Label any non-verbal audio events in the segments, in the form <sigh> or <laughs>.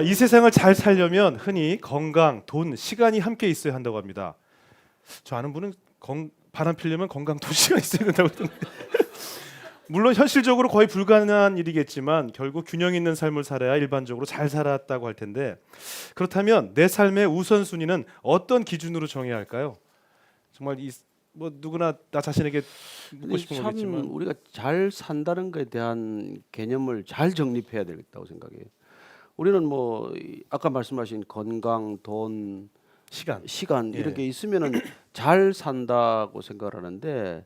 이 세상을 잘 살려면 흔히 건강, 돈, 시간이 함께 있어야 한다고 합니다. 저 아는 분은 건, 바람 피려면 건강 두 <laughs> 시간 있어야 된다고 했던데. <laughs> 물론 현실적으로 거의 불가능한 일이겠지만 결국 균형 있는 삶을 살아야 일반적으로 잘 살았다고 할 텐데 그렇다면 내 삶의 우선순위는 어떤 기준으로 정해야 할까요? 정말 이 뭐 누구나 나 자신에게 묻고 싶은 참 거겠지만 우리가 잘 산다는 것에 대한 개념을 잘 정립해야 되겠다고 생각해요. 우리는 뭐 이- 아까 말씀하신 건강, 돈, 시간 시간 예. 이런 게 있으면은 <clears throat> 잘 산다고 생각을 하는데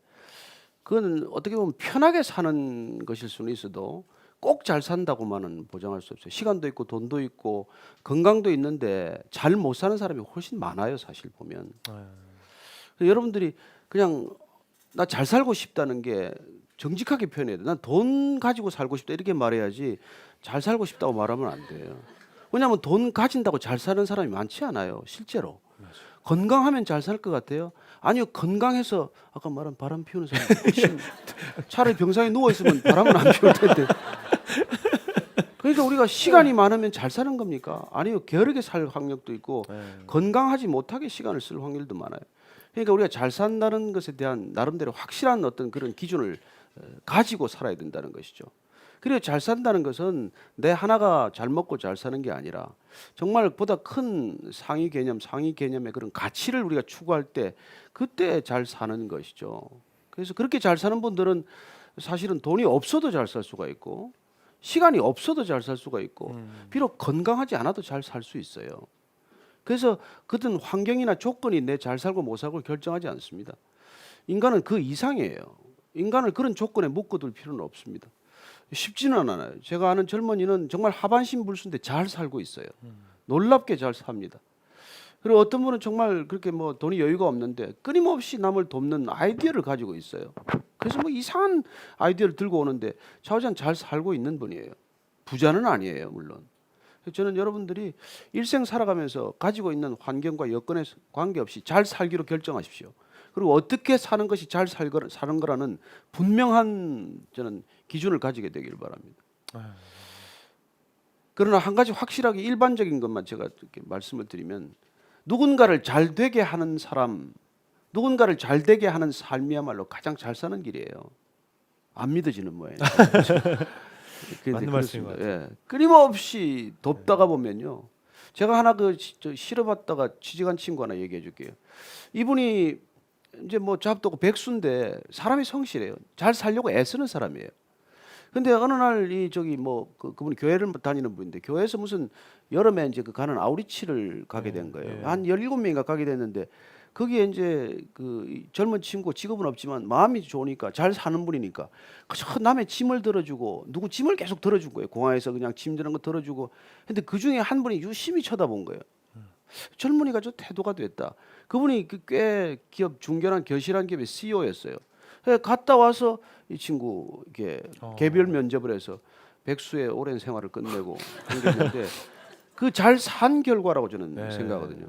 그건 어떻게 보면 편하게 사는 것일 수는 있어도 꼭 잘 산다고만은 보장할 수 없어요. 시간도 있고 돈도 있고 건강도 있는데 잘 못 사는 사람이 훨씬 많아요, 사실 보면. 그래서 여러분들이 그냥 나 잘 살고 싶다는 게 정직하게 표현해야 돼. 난 돈 가지고 살고 싶다 이렇게 말해야지 잘 살고 싶다고 말하면 안 돼요. 왜냐하면 돈 가진다고 잘 사는 사람이 많지 않아요. 실제로. 건강하면 잘 살 것 같아요. 아니요 건강해서 아까 말한 바람 피우는 사람 <laughs> 차라리 병상에 누워 있으면 바람은 안 피울 텐데. 그러니까 우리가 시간이 많으면 잘 사는 겁니까? 아니요 게으르게 살 확률도 있고 네. 건강하지 못하게 시간을 쓸 확률도 많아요. 그러니까 우리가 잘 산다는 것에 대한 나름대로 확실한 어떤 그런 기준을 어, 가지고 살아야 된다는 것이죠. 그리고 잘 산다는 것은 내 하나가 잘 먹고 잘 사는 게 아니라 정말 보다 큰 상위 개념, 상위 개념의 그런 가치를 우리가 추구할 때 그때 잘 사는 것이죠. 그래서 그렇게 잘 사는 분들은 사실은 돈이 없어도 잘 살 수가 있고 시간이 없어도 잘 살 수가 있고 비록 건강하지 않아도 잘 살 수 있어요. 그래서 그든 환경이나 조건이 내 잘 살고 못 살고 결정하지 않습니다. 인간은 그 이상이에요. 인간을 그런 조건에 묶어둘 필요는 없습니다. 쉽지는 않아요. 제가 아는 젊은이는 정말 하반신 불수인데 잘 살고 있어요. 놀랍게 잘 삽니다. 그리고 어떤 분은 정말 그렇게 뭐 돈이 여유가 없는데 끊임없이 남을 돕는 아이디어를 가지고 있어요. 그래서 뭐 이상한 아이디어를 들고 오는데 좌우장 잘 살고 있는 분이에요. 부자는 아니에요, 물론. 저는 여러분들이 일생 살아가면서 가지고 있는 환경과 여건에 관계없이 잘 살기로 결정하십시오. 그리고 어떻게 사는 것이 잘 살거, 사는 거라는 분명한 저는 기준을 가지게 되기를 바랍니다. 그러나 한 가지 확실하게 일반적인 것만 제가 이렇게 말씀을 드리면 누군가를 잘 되게 하는 사람, 누군가를 잘 되게 하는 삶이야말로 가장 잘 사는 길이에요. 안 믿어지는 모양이에요. <laughs> 맞는 말씀인. 예. 끊임없이 돕다가 보면요. 제가 하나 그 실어봤다가 취직한 친구 하나 얘기해 줄게요. 이분이 이제 뭐 잡도 없고 백수인데 사람이 성실해요. 잘 살려고 애쓰는 사람이에요. 근데 어느 날 이 저기 뭐 그, 그분이 교회를 다니는 분인데 교회에서 무슨 여름에 이제 그 가는 아우리치를 가게 된 거예요. 예. 한 17명인가 가게 됐는데 거기에 이제 그이 젊은 친구 직업은 없지만 마음이 좋으니까 잘 사는 분이니까 그저 남의 짐을 들어주고 누구 짐을 계속 들어준 거예요. 공항에서 그냥 짐 드는 거 들어주고 근데 그 중에 한 분이 유심히 쳐다본 거예요. 젊은이가 저 태도가 됐다. 그분이 그꽤 기업 중견한 결실한 기업의 CEO였어요. 갔다 와서 이 친구 이게 어. 개별 면접을 해서 백수의 오랜 생활을 끝내고 <laughs> 한게있는데 그 잘 산 결과라고 저는 네. 생각하거든요.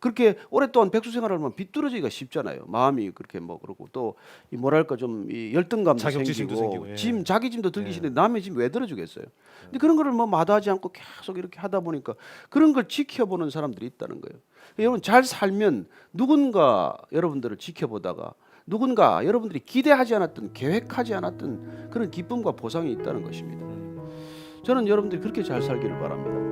그렇게 오랫동안 백수 생활하면 비뚤어지기가 쉽잖아요. 마음이 그렇게 뭐 그러고 또 이 뭐랄까 좀 이 열등감도 자격지심도 생기고, 생기고, 예. 짐 자기 짐도 들기 싫은데 남의 짐 왜 들어주겠어요? 근데 그런 거를 뭐 마다하지 않고 계속 이렇게 하다 보니까 그런 걸 지켜보는 사람들이 있다는 거예요. 여러분 잘 살면 누군가 여러분들을 지켜보다가 누군가 여러분들이 기대하지 않았던 계획하지 않았던 그런 기쁨과 보상이 있다는 것입니다. 저는 여러분들이 그렇게 잘 살기를 바랍니다.